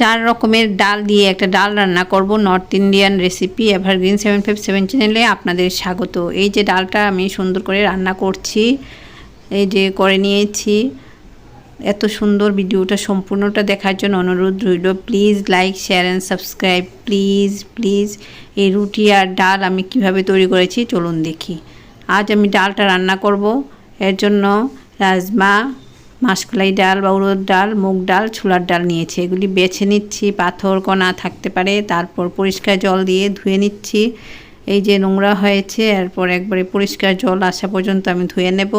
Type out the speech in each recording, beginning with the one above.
চার রকমের ডাল দিয়ে একটা ডাল রান্না করব। North Indian recipe evergreen seven five seven চ্যানেলে আপনাদের স্বাগত। এই যে ডালটা আমি সুন্দর করে রান্না করছি, এই যে করে নিয়েছি। এত সুন্দর ভিডিওটা সম্পূর্ণটা দেখার জন্য অনুরোধ রইল। Please like share and subscribe please please এই রুটি আর ডাল আমি কীভাবে তৈরি করেছি চলুন দেখি। আজ আমি ডালটা রান্না করব। এর জন্য রাজমা মাসকলাই ডাল বা উড়োর ডাল, মুগ ডাল, ছোলার ডাল নিয়েছি। এগুলি বেছে নিচ্ছি, পাথর, কণা থাকতে পারে। তারপর পরিষ্কার জল দিয়ে ধুয়ে নিচ্ছি। এই যে নোংরা হয়েছে, এরপর একবারে পরিষ্কার জল আসা পর্যন্ত আমি ধুয়ে নেব।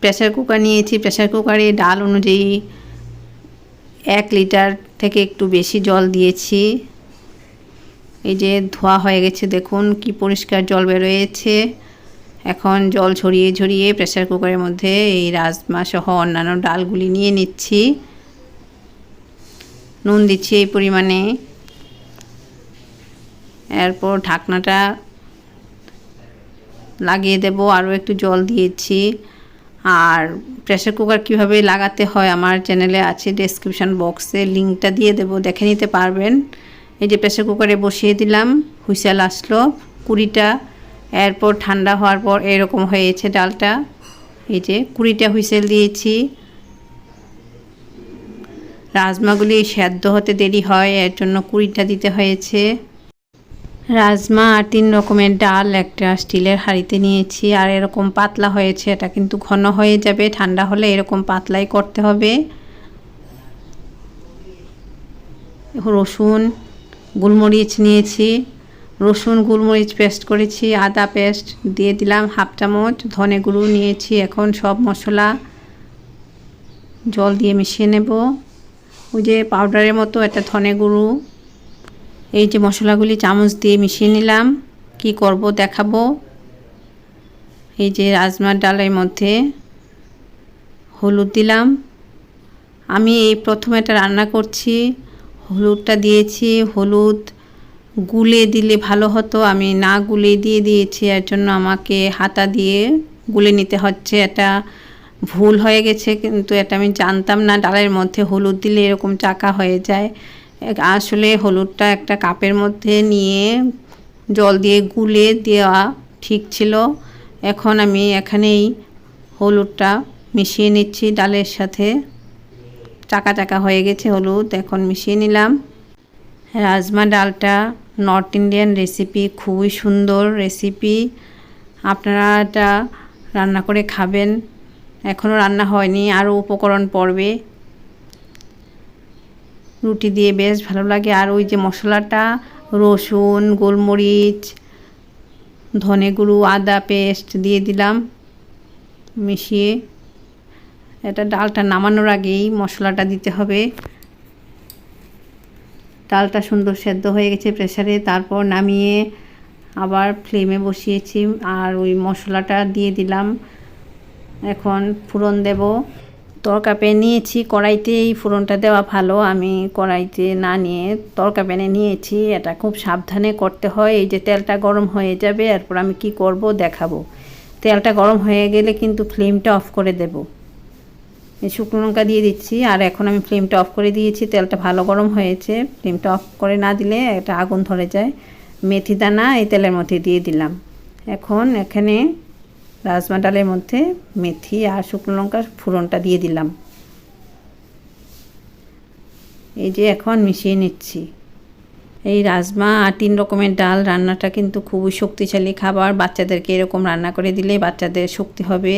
প্রেশার কুকার নিয়েছি। প্রেশার কুকারে ডাল অনুযায়ী এক লিটার থেকে একটু বেশি জল দিয়েছি। এই যে ধোয়া হয়ে গেছে, দেখুন কি পরিষ্কার জল বেরোয়েছে। এখন জল ছড়িয়ে ঝরিয়ে প্রেসার কুকারের মধ্যে এই রাজমা সহ অন্যান্য ডালগুলি নিয়ে নিচ্ছি। নুন দিচ্ছি এই পরিমাণে। এরপর ঢাকনাটা লাগিয়ে দেব, আরও একটু জল দিয়েছি। আর প্রেসার কুকার কীভাবে লাগাতে হয় আমার চ্যানেলে আছে ডেসক্রিপশান বক্সে লিঙ্কটা দিয়ে দেব, দেখে নিতে পারবেন। এই যে প্রেসার কুকারে বসিয়ে দিলাম, হুইসেল আসলো, কুড়িটা এরপর ঠান্ডা হওয়ার পর এরকম হয়েছে ডালটা। এই যে কুড়িটা হুইসেল দিয়েছি। রাজমাগুলি সেদ্ধ হতে দেরি হয়, এর জন্য কুড়িটা দিতে হয়েছে। রাজমা আর তিন রকমের ডাল, একটা স্টিলের হাঁড়িতে নিয়েছি, আর এরকম পাতলা হয়েছে, এটা কিন্তু ঘন হয়ে যাবে, ঠান্ডা হলে এরকম পাতলাই করতে হবে। রসুন, গোলমরিচ নিয়েছি। রসুন, গোলমরিচ পেস্ট করেছি, আদা পেস্ট দিয়ে দিলাম হাফ চামচ, ধনে গুঁড়ো নিয়েছি। এখন সব মশলা জল দিয়ে মিশিয়ে নেব। ওই যে পাউডারের মতো একটা ধনে গুঁড়ো। এই যে মশলাগুলি চামচ দিয়ে মিশিয়ে নিলাম। কি করব দেখাবো। এই যে রাজমার ডালের মধ্যে হলুদ দিলাম। আমি এই প্রথমে এটা রান্না করছি। হলুদটা দিয়েছি, হলুদ গুলে দিলে ভালো হতো। আমি না গুলে দিয়ে দিয়েছি। এর জন্য আমাকে হাতা দিয়ে গুলে নিতে হচ্ছে। এটা ভুল হয়ে গেছে, কিন্তু এটা আমি জানতাম না। ডালের মধ্যে হলুদ দিলে এরকম চাকা হয়ে যায়। আসলে হলুদটা একটা কাপের মধ্যে নিয়ে জল দিয়ে গুলে দেওয়া ঠিক ছিল। এখন আমি এখানেই হলুদটা মিশিয়ে নিচ্ছি ডালের সাথে। চাকা চাকা হয়ে গেছে হলুদ, এখন মিশিয়ে নিলাম। রাজমা ডালটা নর্থ ইন্ডিয়ান রেসিপি খুবই সুন্দর রেসিপি আপনারা এটা রান্না করে খাবেন। এখনও রান্না হয়নি আরও উপকরণ পড়বে। রুটি দিয়ে বেশ ভালো লাগে। আর ওই যে মশলাটা, রসুন, গোলমরিচ, ধনে গুঁড়ো, আদা পেস্ট দিয়ে দিলাম মিশিয়ে। এটা ডালটা নামানোর আগেই মশলাটা দিতে হবে। ডালটা সুন্দর সেদ্ধ হয়ে গেছে প্রেসারে, তারপর নামিয়ে আবার ফ্লেমে বসিয়েছি আর ওই মশলাটা দিয়ে দিলাম। এখন ফুরন দেব। তরকা প্যান নিয়েছি, কড়াইতে এই ফোড়নটা দেওয়া ভালো, আমি কড়াইতে না নিয়ে তরকা প্যানে নিয়েছি, এটা খুব সাবধানে করতে হয়। এই যে তেলটা গরম হয়ে যাবে, এরপর আমি কি করব দেখাবো। তেলটা গরম হয়ে গেলে কিন্তু ফ্লেমটা অফ করে দেব। শুকনো লঙ্কা দিয়ে দিচ্ছি। আর এখন আমি ফ্লেমটা অফ করে দিয়েছি। তেলটা ভালো গরম হয়েছে। ফ্লেমটা অফ করে না দিলে এটা আগুন ধরে যায়। মেথি দানা এই তেলের মধ্যে দিয়ে দিলাম। এখন এখানে রাজমা ডালের মধ্যে মেথি আর শুকনো লঙ্কার ফোড়নটা দিয়ে দিলাম। এই যে এখন মিশিয়ে নিচ্ছি। এই রাজমা আর তিন রকমের ডাল রান্নাটা কিন্তু খুবই শক্তিশালী খাবার। বাচ্চাদেরকে এরকম রান্না করে দিলে বাচ্চাদের শক্তি হবে।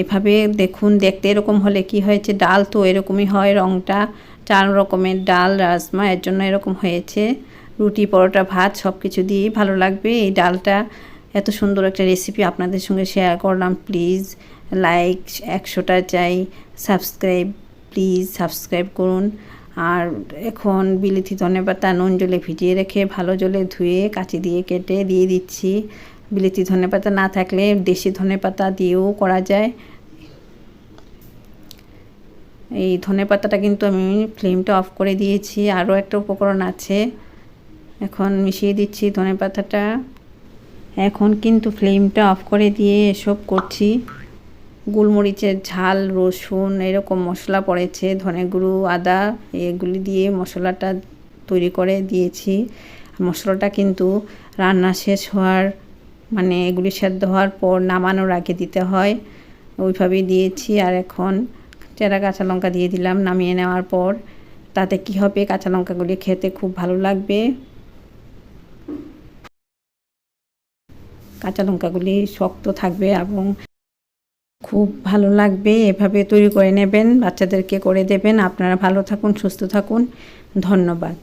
এভাবে দেখুন, দেখতে এরকম হলে কি হয়েছে? ডাল তো এরকমই হয় রঙটা চার রকমের ডাল, রাজমা, এর জন্য এরকম হয়েছে। রুটি, পরোটা, ভাত সব কিছু দিয়েই ভালো লাগবে। এই ডালটা এত সুন্দর একটা রেসিপি আপনাদের সঙ্গে শেয়ার করলাম। প্লিজ লাইক একশোটা চাই সাবস্ক্রাইব প্লিজ সাবস্ক্রাইব করুন। আর এখন বিলিতি ধনে পাতা নুন জলে ভিজিয়ে রেখে ভালো জলে ধুয়ে কাঁচি দিয়ে কেটে দিয়ে দিচ্ছি। বিলিতি ধনে পাতা না থাকলে দেশি ধনে পাতা দিয়েও করা যায়। এই ধনে পাতাটা কিন্তু আমি ফ্লেমটা অফ করে দিয়েছি। আরও একটা উপকরণ আছে। এখন মিশিয়ে দিচ্ছি ধনে পাতাটা। এখন কিন্তু ফ্লেমটা অফ করে দিয়ে এসব করছি। গোলমরিচের ঝাল, রসুন এরকম মশলা পড়েছে, ধনে গুঁড়ো, আদা, এগুলি দিয়ে মশলাটা তৈরি করে দিয়েছি। মশলাটা কিন্তু রান্না শেষ হওয়ার মানে এগুলি সেদ্ধ হওয়ার পর নামানোর আগে দিতে হয়। ওইভাবেই দিয়েছি আর এখন চেরা কাঁচা লঙ্কা দিয়ে দিলাম নামিয়ে নেওয়ার পর। তাতে কি হবে? কাঁচা লঙ্কাগুলি খেতে খুব ভালো লাগবে। কাঁচা লঙ্কাগুলি শক্ত থাকবে এবং খুব ভালো লাগবে। এভাবে তৈরি করে নেবেন, বাচ্চাদেরকে করে দেবেন। আপনারা ভালো থাকুন, সুস্থ থাকুন। ধন্যবাদ।